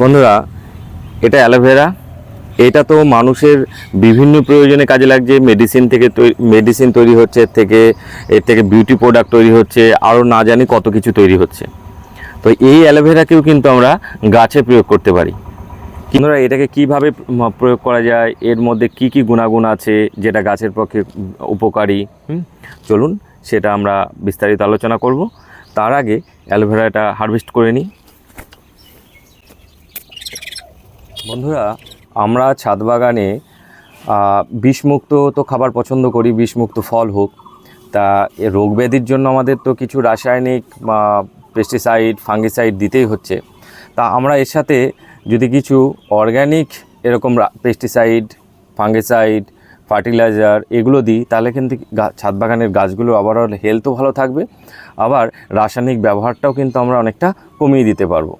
বন্ধুরা, এটা অ্যালোভেরা এটা তো মানুষের বিভিন্ন প্রয়োজনে কাজে লাগছে। মেডিসিন থেকে মেডিসিন তৈরি হচ্ছে, এর থেকে এর থেকে বিউটি প্রোডাক্ট তৈরি হচ্ছে আরও না জানি কত কিছু তৈরি হচ্ছে। তো এই অ্যালোভেরাকেও কিন্তু আমরা গাছে প্রয়োগ করতে পারি। বন্ধুরা, এটাকে কীভাবে প্রয়োগ করা যায়? এর মধ্যে কি কি গুণাগুণ আছে যেটা গাছের পক্ষে উপকারী? চলুন, সেটা আমরা বিস্তারিত আলোচনা করব। তার আগে অ্যালোভেরাটা হারভেস্ট করে নিই। বন্ধুরা, আমরা ছাদ বাগানে বিষমুক্ত তো খাবার পছন্দ করি, বিষমুক্ত ফল হোক। তা রোগ ব্যাধির জন্য আমাদের তো কিছু রাসায়নিক বা পেস্টিসাইড ফাঙ্গিসাইড দিতেই হচ্ছে। তা আমরা এর সাথে যদি কিছু অর্গ্যানিক এরকম পেস্টিসাইড ফাঙ্গিসাইড ফার্টিলাইজার এগুলো দিই, তাহলে কিন্তু ছাদ বাগানের গাছগুলো আবার হেলথও ভালো থাকবে। আবার রাসায়নিক ব্যবহারটাও কিন্তু আমরা অনেকটা কমিয়ে দিতে পারব।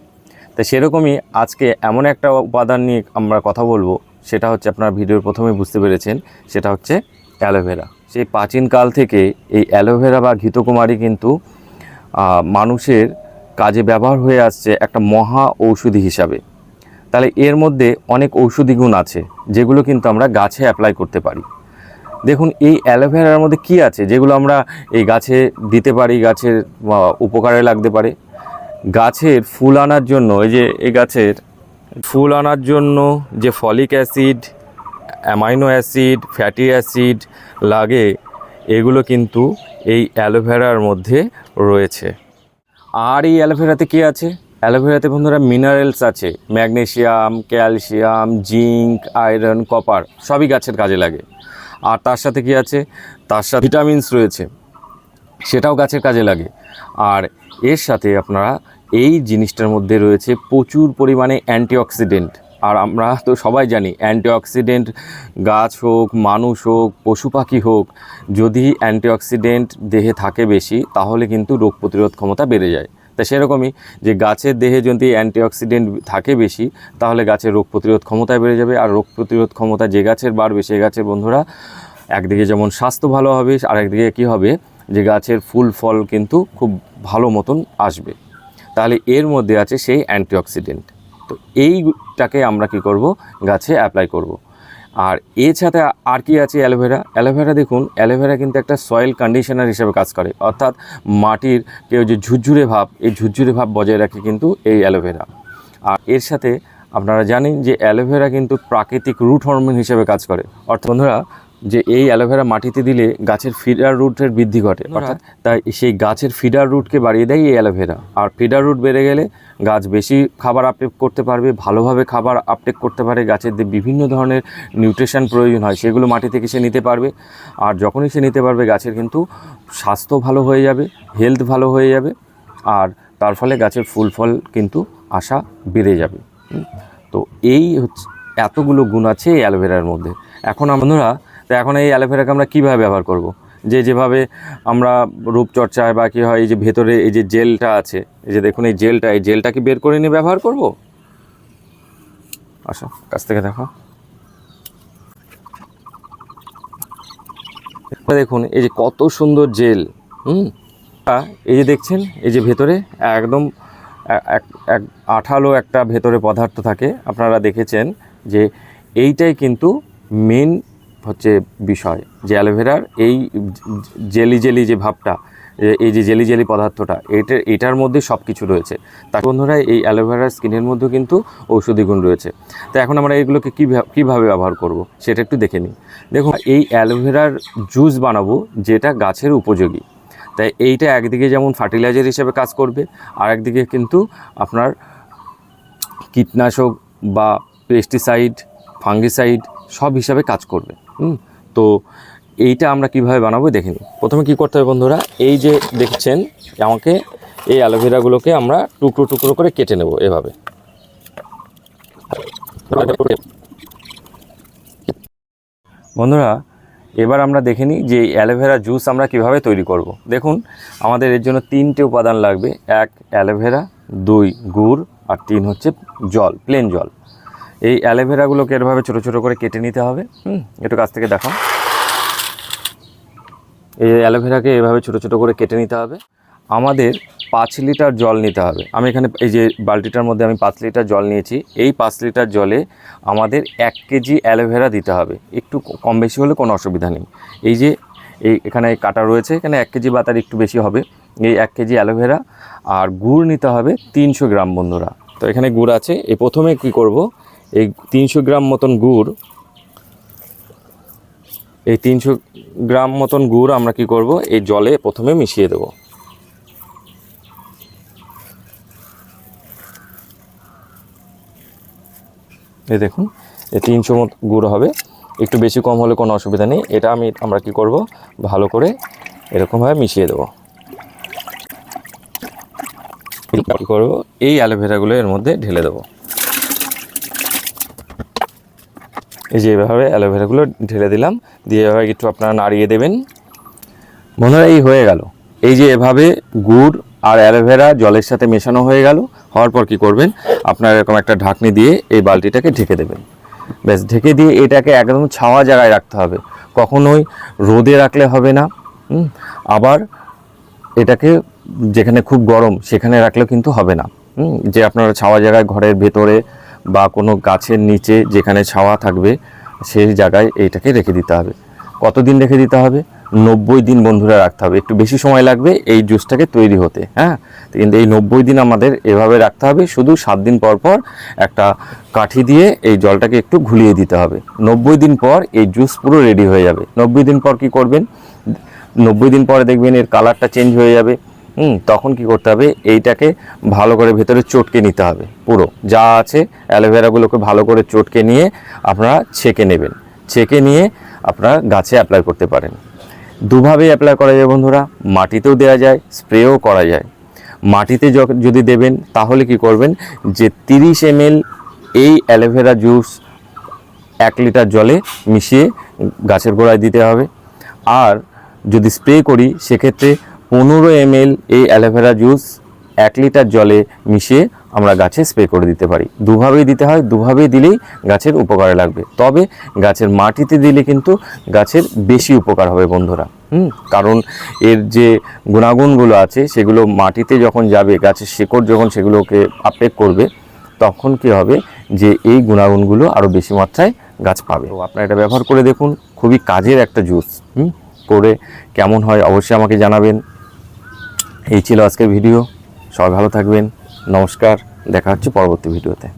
তো সেরকমই আজকে এমন একটা উপাদান নিয়ে আমরা কথা বলব, সেটা হচ্ছে আপনার ভিডিওর প্রথমে বুঝতে পেরেছেন, সেটা হচ্ছে অ্যালোভেরা সেই প্রাচীনকাল থেকে এই অ্যালোভেরা বা ঘৃতকুমারী কিন্তু মানুষের কাজে ব্যবহার হয়ে আসছে একটা মহা ঔষধি হিসাবে। তাহলে এর মধ্যে অনেক ঔষধি গুণ আছে, যেগুলো কিন্তু আমরা গাছে অ্যাপ্লাই করতে পারি। দেখুন, এই অ্যালোভেরার মধ্যে কি আছে, যেগুলো আমরা এই গাছে দিতে পারি, গাছের উপকারে লাগতে পারে? গাছের ফুল আনার জন্য, এই যে এই গাছের ফুল আনার জন্য যে folic acid, amino acid, fatty acid লাগে, এগুলো কিন্তু এই অ্যালোভেরার মধ্যে রয়েছে। আর এই অ্যালোভেরাতে কী আছে? অ্যালোভেরাতে বন্ধুরা মিনারেলস আছে magnesium calcium, zinc, iron, copper, সবই গাছের কাজে লাগে। আর তার সাথে কি আছে? তার সাথে ভিটামিনস রয়েছে, সেটাও গাছের কাজে লাগে। আর এর সাথে আপনারা এই জিনিসটার মধ্যে রয়েছে প্রচুর পরিমাণে অ্যান্টিঅক্সিডেন্ট। আর আমরা তো সবাই জানি, অ্যান্টিঅক্সিডেন্ট গাছ হোক, মানুষ হোক, পশু পাখি হোক, যদি অ্যান্টিঅক্সিডেন্ট দেহে থাকে বেশি, তাহলে কিন্তু রোগ প্রতিরোধ ক্ষমতা বেড়ে যায়। তা সেরকমই যে গাছের দেহে যদি অ্যান্টিঅক্সিডেন্ট থাকে বেশি, তাহলে গাছের রোগ প্রতিরোধ ক্ষমতা বেড়ে যাবে। আর রোগ প্রতিরোধ ক্ষমতা যে গাছের বাড়বে, সে গাছের বন্ধুরা, একদিকে যেমন স্বাস্থ্য ভালো হবে, আর একদিকে কী হবে? যে গাছের ফুল, ফল কিন্তু খুব ভালো মতন আসবে। তাহলে এর মধ্যে আছে সেই অ্যান্টিঅক্সিডেন্ট। তো এইটাকে আমরা কি করব? গাছে অ্যাপ্লাই করব। আর সাথে আর কি আছে অ্যালোভেরা? অ্যালোভেরা দেখুন, অ্যালোভেরা কিন্তু একটা সয়েল কন্ডিশনার হিসেবে কাজ করে। অর্থাৎ মাটির কেউ যে ঝুরঝুরে ভাব, এই ঝুরঝুরে ভাব বজায় রাখে কিন্তু এই অ্যালোভেরা। আর এর সাথে আপনারা জানেন যে অ্যালোভেরা কিন্তু প্রাকৃতিক রুট হরমোন হিসেবে কাজ করে। অর্থাৎ বন্ধুরা যে এই অ্যালোভেরা মাটিতে দিলে গাছের ফিডার রুটের বৃদ্ধি ঘটে। অর্থাৎ তাই সেই গাছের ফিডার রুটকে বাড়িয়ে দেয় এই অ্যালোভেরা। আর ফিডার রুট বেড়ে গেলে গাছ বেশি খাবার আপটেক করতে পারবে ভালোভাবে খাবার আপটেক করতে পারে গাছের বিভিন্ন ধরনের নিউট্রিশন প্রয়োজন হয় সেগুলো মাটি থেকে সে নিতে পারবে। আর যখনই সে নিতে পারবে গাছের কিন্তু স্বাস্থ্য ভালো হয়ে যাবে হেলথ ভালো হয়ে যাবে আর তার ফলে গাছের ফুল ফল কিন্তু আশা বেড়ে যাবে। তো এই হচ্ছে এতগুলো গুণ আছে এই অ্যালোভেরার মধ্যে। এখন বন্ধুরা তো এখন এই অ্যালোভেরাকে আমরা কীভাবে ব্যবহার করব। যে যেভাবে আমরা রূপচর্চায় বা কী হয়, এই যে ভেতরে এই যে জেলটা আছে, এই যে দেখুন এই জেলটা, এই জেলটাকে বের করে নিয়ে ব্যবহার করব? আসো, কাছ থেকে দেখো। দেখুন, এই যে কত সুন্দর জেল, হুম? এই যে দেখছেন, এই যে ভেতরে একদম এক এক আঠালো একটা ভেতরে পদার্থ থাকে। আপনারা দেখেছেন যে এইটাই কিন্তু মেন হচ্ছে বিষয় যে অ্যালোভেরার এই জেলি জেলি যে ভাবটা এই যে জেলি জেলি পদার্থটা এটা এটার মধ্যে সব কিছু রয়েছে। তার বন্ধুরা, এই অ্যালোভেরার স্কিনের মধ্যেও কিন্তু ঔষধি গুণ রয়েছে। তো এখন আমরা এগুলোকে কীভাবে ব্যবহার করব, সেটা একটু দেখে নিই। দেখুন, এই অ্যালোভেরার জুস বানাবো যেটা গাছের উপযোগী। তাই এইটা একদিকে যেমন ফার্টিলাইজার হিসেবে কাজ করবে, আর একদিকে কিন্তু আপনার কীটনাশক বা পেস্টিসাইড ফাঙ্গিসাইড সব হিসাবে কাজ করবে। হুম, তো এইটা আমরা কীভাবে বানাবো দেখে নিই প্রথমে কি করতে হবে বন্ধুরা, এই যে দেখছেন আমাকে, এই অ্যালোভেরাগুলোকে আমরা টুকরো টুকরো করে কেটে নেব এভাবে। বন্ধুরা, এবার আমরা দেখে নিই যে অ্যালোভেরা জুস আমরা কীভাবে তৈরি করব। দেখুন, আমাদের এর জন্য তিনটে উপাদান লাগবে, এক অ্যালোভেরা, দুই গুড়, আর তিন হচ্ছে জল, প্লেন জল। এই অ্যালোভেরাগুলোকে এরভাবে ছোটো ছোটো করে কেটে নিতে হবে। হুম, একটু কাছ থেকে দেখাও। এই অ্যালোভেরাকে এভাবে ছোটো ছোটো করে কেটে নিতে হবে। আমাদের পাঁচ লিটার জল নিতে হবে। আমি এখানে এই যে বালতিটার মধ্যে আমি পাঁচ লিটার জল নিয়েছি। এই পাঁচ লিটার জলে আমাদের এক কেজি অ্যালোভেরা দিতে হবে। একটু কম বেশি হলে কোনো অসুবিধা নেই। এই যে এই এখানে কাটা রয়েছে, এখানে এক কেজি বা তার একটু বেশি হবে। এই এক কেজি অ্যালোভেরা আর গুড় নিতে হবে তিনশো গ্রাম বন্ধুরা। তো এখানে গুড় আছে। এই প্রথমে কি করব? এই তিনশো গ্রাম মতন গুড়, এই তিনশো গ্রাম মতন গুড় আমরা কি করব? এই জলে প্রথমে মিশিয়ে দেবো। এই দেখুন, এই তিনশো মত গুড় হবে। একটু বেশি কম হলে কোনো অসুবিধা নেই। এটা আমি, আমরা কি করব? ভালো করে এরকমভাবে মিশিয়ে দেবো। কী করব? এই অ্যালোভেরাগুলো এর মধ্যে ঢেলে দেবো। এই যে এভাবে অ্যালোভেরাগুলো ঢেলে দিলাম। দিয়ে এভাবে একটু আপনারা নাড়িয়ে দেবেন। বন্ধুরা, এই হয়ে গেল। এই যে এভাবে গুড় আর অ্যালোভেরা জলের সাথে মেশানো হয়ে গেল। হওয়ার পর কি করবেন? আপনার এরকম একটা ঢাকনি দিয়ে এই বালতিটাকে ঢেকে দেবেন। ব্যাস, ঢেকে দিয়ে এটাকে একদম ছাওয়া জায়গায় রাখতে হবে। কখনোই রোদে রাখলে হবে না। আবার এটাকে যেখানে খুব গরম সেখানে রাখলেও কিন্তু হবে না। যে আপনারা ছাওয়া জায়গায় ঘরের ভেতরে বা কোনো গাছের নিচে যেখানে ছাওয়া থাকবে, সেই জায়গায় এইটাকে রেখে দিতে হবে। কতদিন রেখে দিতে হবে? নব্বই দিন বন্ধুরা রাখতে হবে। একটু বেশি সময় লাগবে এই জুসটাকে তৈরি হতে হ্যাঁ? কিন্তু এই নব্বই দিন আমাদের এভাবে রাখতে হবে, শুধু সাত দিন পর পর একটা কাঠি দিয়ে এই জলটাকে একটু ঘুলিয়ে দিতে হবে। নব্বই দিন পর এই জুস পুরো রেডি হয়ে যাবে। নব্বই দিন পর কি করবেন? নব্বই দিন পরে দেখবেন এর কালারটা চেঞ্জ হয়ে যাবে। হুম, তখন কি করতে হবে? এইটাকে ভালো করে ভেতরে চটকে নিতে হবে, পুরো। যা আছে অ্যালোভেরাগুলোকে ভালো করে চটকে নিয়ে আপনারা ছেঁকে নেবেন। ছেঁকে নিয়ে আপনারা গাছে অ্যাপ্লাই করতে পারেন। দুভাবে অ্যাপ্লাই করা যায় বন্ধুরা। মাটিতেও দেওয়া যায়, স্প্রেও করা যায়। মাটিতে যদি দেবেন, তাহলে কি করবেন? যে তিরিশ এমএল এই অ্যালোভেরা জুস এক লিটার জলে মিশিয়ে গাছের গোড়ায় দিতে হবে। আর যদি স্প্রে করি, সেক্ষেত্রে পনেরো এমএল এই অ্যালোভেরা জুস এক লিটার জলে মিশিয়ে আমরা গাছে স্প্রে করে দিতে পারি। দুভাবেই দিতে হয়, দুভাবেই দিলেই গাছের উপকারে লাগবে। তবে গাছের মাটিতে দিলে কিন্তু গাছের বেশি উপকার হবে বন্ধুরা। হুম? কারণ এর যে গুণাগুণগুলো আছে, সেগুলো মাটিতে যখন যাবে, গাছের শেকড় যখন সেগুলোকে আপটেক করবে, তখন কি হবে যে এই গুণাগুণগুলো আরও বেশি মাত্রায় গাছ পাবে। তো আপনারা এটা ব্যবহার করে দেখুন, খুবই কাজের একটা জুস হুম? করে কেমন হয় অবশ্যই আমাকে জানাবেন। এই ছিল আজকের ভিডিও। সবাই ভালো থাকবেন। নমস্কার। দেখা হচ্ছে পরবর্তী ভিডিওতে।